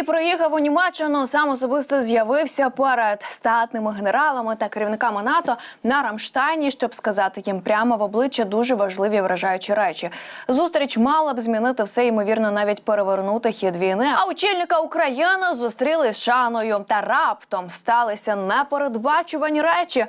Зеленський приїхав у Німеччину. Сам особисто з'явився перед статними генералами та керівниками НАТО на Рамштайні, щоб сказати їм прямо в обличчя дуже важливі вражаючі речі. Зустріч мала б змінити все ймовірно, навіть перевернути хід війни. А очільника України зустріли з шаною та раптом сталися непередбачувані речі.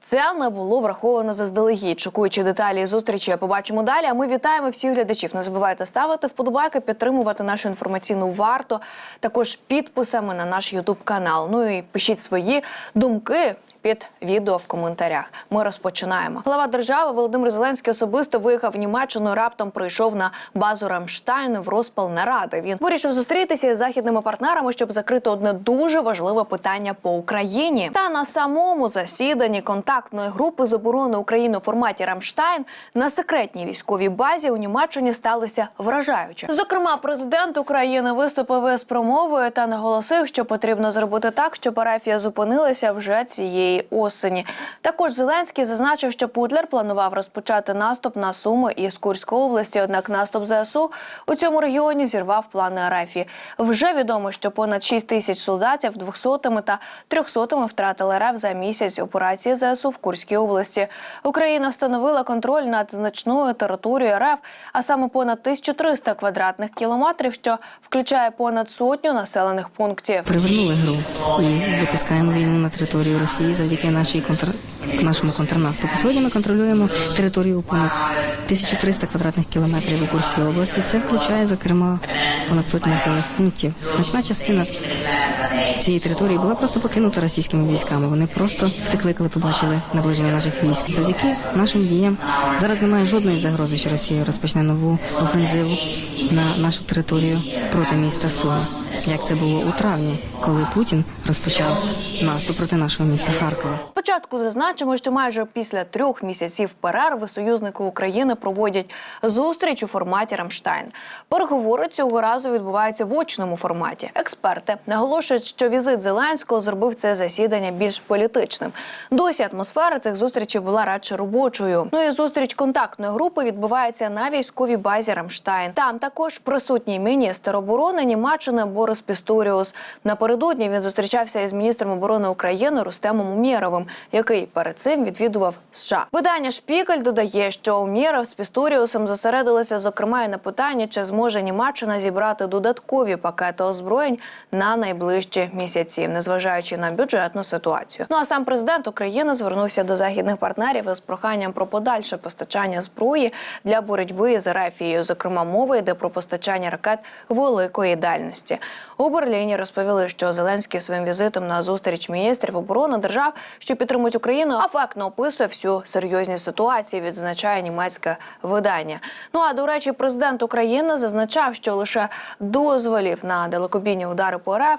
Це не було враховано заздалегідь. Шокуючі деталі зустрічі побачимо далі. А ми вітаємо всіх глядачів. Не забувайте ставити вподобайки, підтримувати нашу інформаційну варту, також підписами на наш Ютуб канал. Ну і пишіть свої думки. Під відео в коментарях ми розпочинаємо. Глава держави Володимир Зеленський особисто виїхав в Німеччину. Раптом прийшов на базу Рамштайн в розпал наради. Він вирішив зустрітися із західними партнерами, щоб закрити одне дуже важливе питання по Україні. Та на самому засіданні контактної групи з оборони України у форматі Рамштайн на секретній військовій базі у Німеччині сталося вражаюче. Зокрема, президент України виступив із промовою та наголосив, що потрібно зробити так, щоб парафія зупинилася вже цієї осені. Також Зеленський зазначив, що Путлер планував розпочати наступ на Суми із Курської області. Однак наступ ЗСУ у цьому регіоні зірвав плани Арафії. Вже відомо, що понад 6 тисяч солдатів 200-ми та 300-ми втратили РФ за місяць операції ЗСУ в Курській області. Україна встановила контроль над значною територією РФ, а саме понад 1300 квадратних кілометрів, що включає понад сотню населених пунктів. Привернули гру і витискаємо війну на територію Росії завдяки нашій контр... нашому контрнаступу. Сьогодні ми контролюємо територію понад 1300 квадратних кілометрів у Курській області. Це включає, зокрема, понад сотню населених пунктів. Значна частина цієї території була просто покинута російськими військами. Вони просто втекли, коли побачили наближення наших військ. Завдяки нашим діям зараз немає жодної загрози, що Росія розпочне нову офензиву на нашу територію проти міста Суми, як це було у травні, коли Путін розпочав наступ проти нашого міста Харкова. Спочатку зазначимо, що майже після трьох місяців перерви союзники України проводять зустріч у форматі Рамштайн. Переговори цього разу відбуваються в очному форматі. Експерти наголошують, що візит Зеленського зробив це засідання більш політичним. Досі атмосфера цих зустрічей була радше робочою. Ну і зустріч контактної групи відбувається на військовій базі Рамштайн. Там також присутній міністр оборони Німеччини Борис Пісторіус. Напередодні він зустрічався із міністром оборони України Рустемом Умєровим, який перед цим відвідував США. Видання Шпікель додає, що Умєров з Пісторіусом зосередилися зокрема і на питанні, чи зможе Німеччина зібрати додаткові пакети озброєнь на найближчі місяці, незважаючи на бюджетну ситуацію. Ну а сам президент України звернувся до західних партнерів із проханням про подальше постачання зброї для боротьби з Ерефією. Зокрема, мова йде про постачання ракет великої дальності. У Берліні розповіли, що Зеленський своїм візитом на зустріч міністрів оборони держав, що підтримують Україну, афектно описує всю серйозність ситуації. Відзначає німецьке видання. Ну а до речі, президент України зазначав, що лише дозволів на далекобійні удари по РФ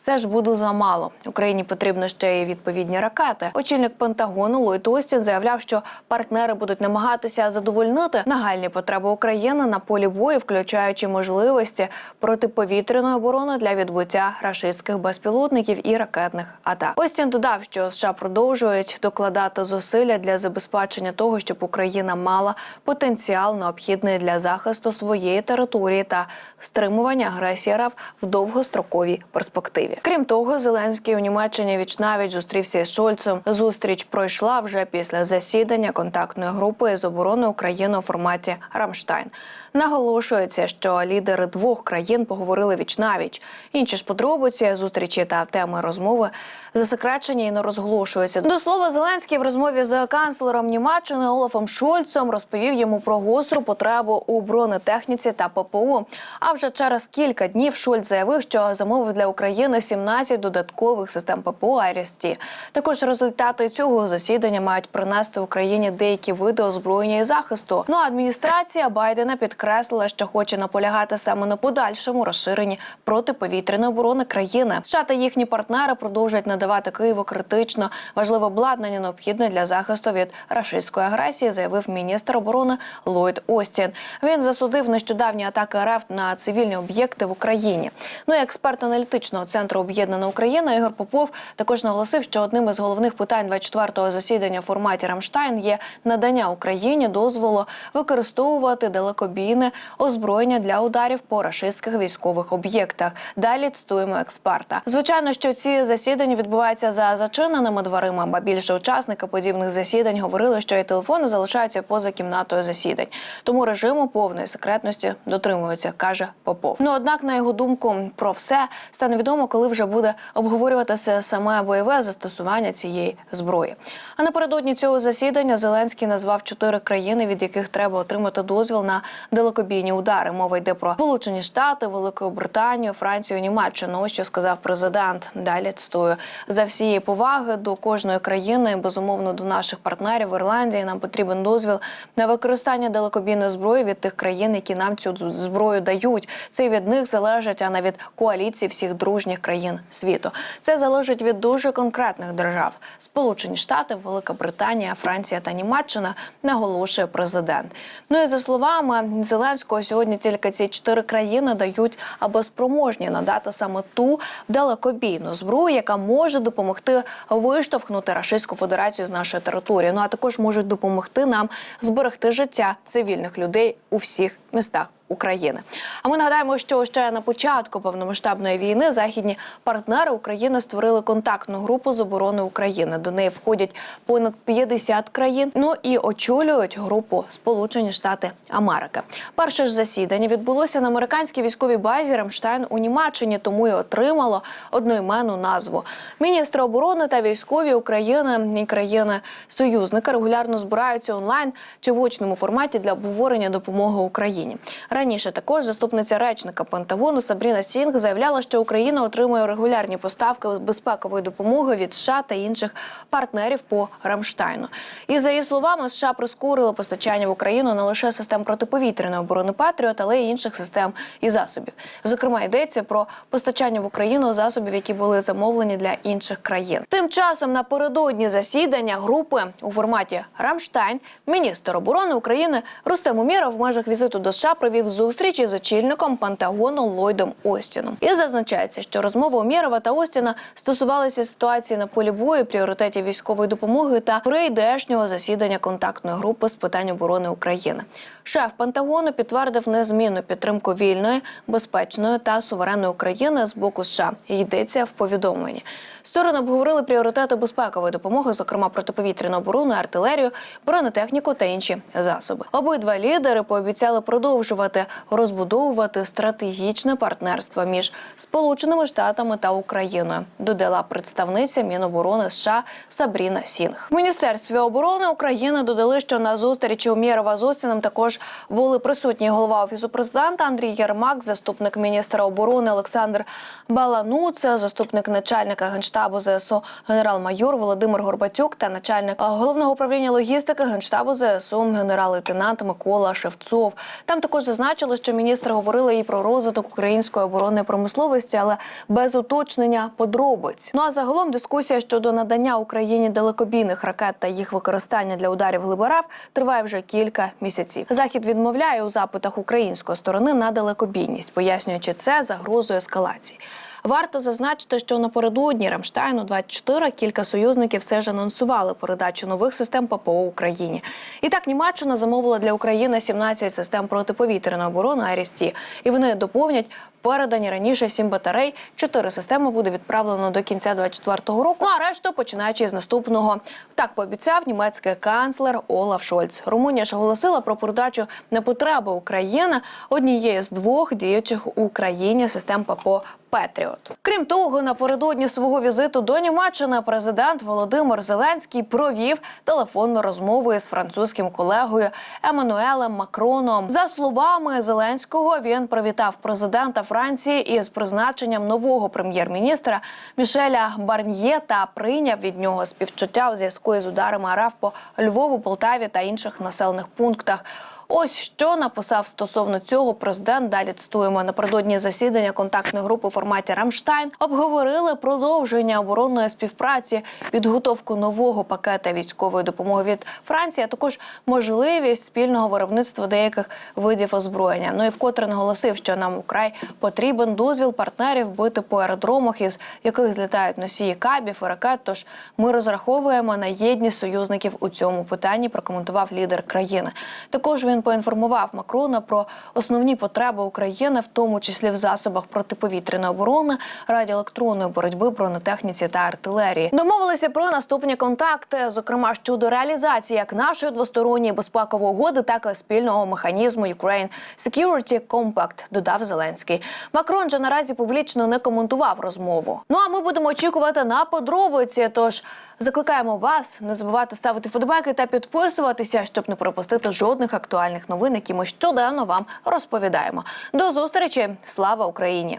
все ж буде замало. Україні потрібно ще й відповідні ракети. Очільник Пентагону Ллойд Остін заявляв, що партнери будуть намагатися задовольнити нагальні потреби України на полі бою, включаючи можливості протиповітряної оборони для відбуття рашистських безпілотників і ракетних атак. Остін додав, що США продовжують докладати зусилля для забезпечення того, щоб Україна мала потенціал необхідний для захисту своєї території та стримування агресії РФ в довгостроковій перспективі. Крім того, Зеленський у Німеччині вічнавіч зустрівся із Шольцем. Зустріч пройшла вже після засідання контактної групи з оборони України у форматі Рамштайн. Наголошується, що лідери двох країн поговорили вічнавіч. Інші ж подробиці зустрічі та теми розмови засекречені і не розголошуються. До слова, Зеленський в розмові з канцлером Німеччини Олафом Шольцем розповів йому про гостру потребу у бронетехніці та ППО. А вже через кілька днів Шольц заявив, що замовив для України 17 додаткових систем ППО «Айріс-Ті». Також результати цього засідання мають принести Україні деякі види озброєння і захисту. Ну а адміністрація Байдена підкреслила, що хоче наполягати саме на подальшому розширенні протиповітряної оборони країни. США та їхні партнери продовжують надавати Києву критично важливе обладнання, необхідне для захисту від рашистської агресії, заявив міністр оборони Ллойд Остін. Він засудив нещодавні атаки РФ на цивільні об'єкти в Україні. Ну і експерт аналітичного центру Об'єднана Україна Ігор Попов також наголосив, що одним із головних питань 24-го засідання в форматі Рамштайн є надання Україні дозволу використовувати далекобійні України озброєння для ударів по рашистських військових об'єктах. Далі цитуємо експерта. Звичайно, що ці засідання відбуваються за зачиненими дверима, ба більше учасники подібних засідань говорили, що і телефони залишаються поза кімнатою засідань. Тому режиму повної секретності дотримуються, каже Попов. Ну однак, на його думку, про все стане відомо, коли вже буде обговорюватися саме бойове застосування цієї зброї. А напередодні цього засідання Зеленський назвав чотири країни, від яких треба отримати дозвіл на далекобійні удари. Мова йде про Сполучені Штати, Велику Британію, Францію, Німеччину. Ось що сказав президент. Далі цитую за всієї поваги до кожної країни, безумовно до наших партнерів в Ірландії. Нам потрібен дозвіл на використання далекобійної зброї від тих країн, які нам цю зброю дають. Це від них залежить, а не від коаліції всіх дружніх країн світу. Це залежить від дуже конкретних держав: Сполучені Штати, Велика Британія, Франція та Німеччина, наголошує президент. Ну і за словами Зеленського, сьогодні тільки ці чотири країни дають або спроможні надати саме ту далекобійну зброю, яка може допомогти виштовхнути Рашистську Федерацію з нашої території. Ну а також можуть допомогти нам зберегти життя цивільних людей у всіх містах. України. А ми нагадаємо, що ще на початку повномасштабної війни західні партнери України створили контактну групу з оборони України. До неї входять понад 50 країн. Ну і очолюють групу Сполучені Штати Америки. Перше ж засідання відбулося на американській військовій базі Рамштайн у Німеччині, тому і отримало одноіменну назву. Міністри оборони та військові України і країни союзника регулярно збираються онлайн чи в очному форматі для обговорення допомоги Україні. Раніше також заступниця речника Пентагону Сабріна Сінг заявляла, що Україна отримує регулярні поставки безпекової допомоги від США та інших партнерів по Рамштайну. І за її словами, США прискорили постачання в Україну не лише систем протиповітряної оборони Патріот, але й інших систем і засобів. Зокрема, йдеться про постачання в Україну засобів, які були замовлені для інших країн. Тим часом напередодні засідання групи у форматі Рамштайн міністр оборони України Рустем Умєров в межах візиту до США провів зустрічі з очільником Пентагону Ллойдом Остіном. І зазначається, що розмови Умєрова та Остіна стосувалися ситуації на полі бою, пріоритетів військової допомоги та прийдешнього засідання контактної групи з питань оборони України. Шеф Пентагону підтвердив незмінну підтримку вільної, безпечної та суверенної України з боку США. Йдеться в повідомленні. Сторони обговорили пріоритети безпекової допомоги, зокрема протиповітряну оборону, артилерію, бронетехніку та інші засоби. Обидва лідери пообіцяли продовжувати розбудовувати стратегічне партнерство між Сполученими Штатами та Україною. Додала представниця Міноборони США Сабріна Сінг. В міністерстві оборони України додали, що на зустрічі Умєрова з Остіном також були присутні голова офісу президента Андрій Єрмак, заступник міністра оборони Олександр Балануц, заступник начальника генштабу ЗСУ генерал-майор Володимир Горбатюк та начальник головного управління логістики генштабу ЗСУ генерал-лейтенант Микола Шевцов. Там також зазначили, що міністри говорили і про розвиток української оборонної промисловості, але без уточнення подробиць. Ну а загалом дискусія щодо надання Україні далекобійних ракет та їх використання для ударів глиборав триває вже кілька місяців. Захід відмовляє у запитах української сторони на далекобійність, пояснюючи це загрозою ескалації. Варто зазначити, що напередодні Рамштайну 24 кілька союзників все ж анонсували передачу нових систем ППО Україні. І так Німеччина замовила для України 17 систем протиповітряної оборони «Арісті». І вони доповнять передані раніше сім батарей. Чотири системи буде відправлено до кінця 24-го року. А решту починаючи з наступного. Так пообіцяв німецький канцлер Олаф Шольц. Румунія ж оголосила про передачу на потреби України однієї з двох діючих у Україні систем ППО Петріот. Крім того, напередодні свого візиту до Німеччини президент Володимир Зеленський провів телефонну розмову із французьким колегою Еммануелем Макроном. За словами Зеленського, він привітав президента Франції із призначенням нового прем'єр-міністра Мішеля Барньє та прийняв від нього співчуття у зв'язку із ударами РФ по Львову, Полтаві та інших населених пунктах. Ось що написав стосовно цього президент. Далі цитуємо напередодні засідання контактної групи у форматі Рамштайн. Обговорили продовження оборонної співпраці, підготовку нового пакета військової допомоги від Франції, а також можливість спільного виробництва деяких видів озброєння. Ну і вкотре наголосив, що нам украй потрібен дозвіл партнерів бити по аеродромах, із яких злітають носії кабів і ракет. Тож ми розраховуємо на єдність союзників у цьому питанні. Прокоментував лідер країни. Також він Путін поінформував Макрона про основні потреби України, в тому числі в засобах протиповітряної оборони, радіоелектронної боротьби, бронетехніці та артилерії. Домовилися про наступні контакти, зокрема щодо реалізації як нашої двосторонньої безпекової угоди, так і спільного механізму Ukraine Security Compact, додав Зеленський. Макрон же наразі публічно не коментував розмову. Ну а ми будемо очікувати на подробиці. Тож закликаємо вас не забувати ставити вподобайки та підписуватися, щоб не пропустити жодних актуальних новин, які ми щоденно вам розповідаємо. До зустрічі! Слава Україні!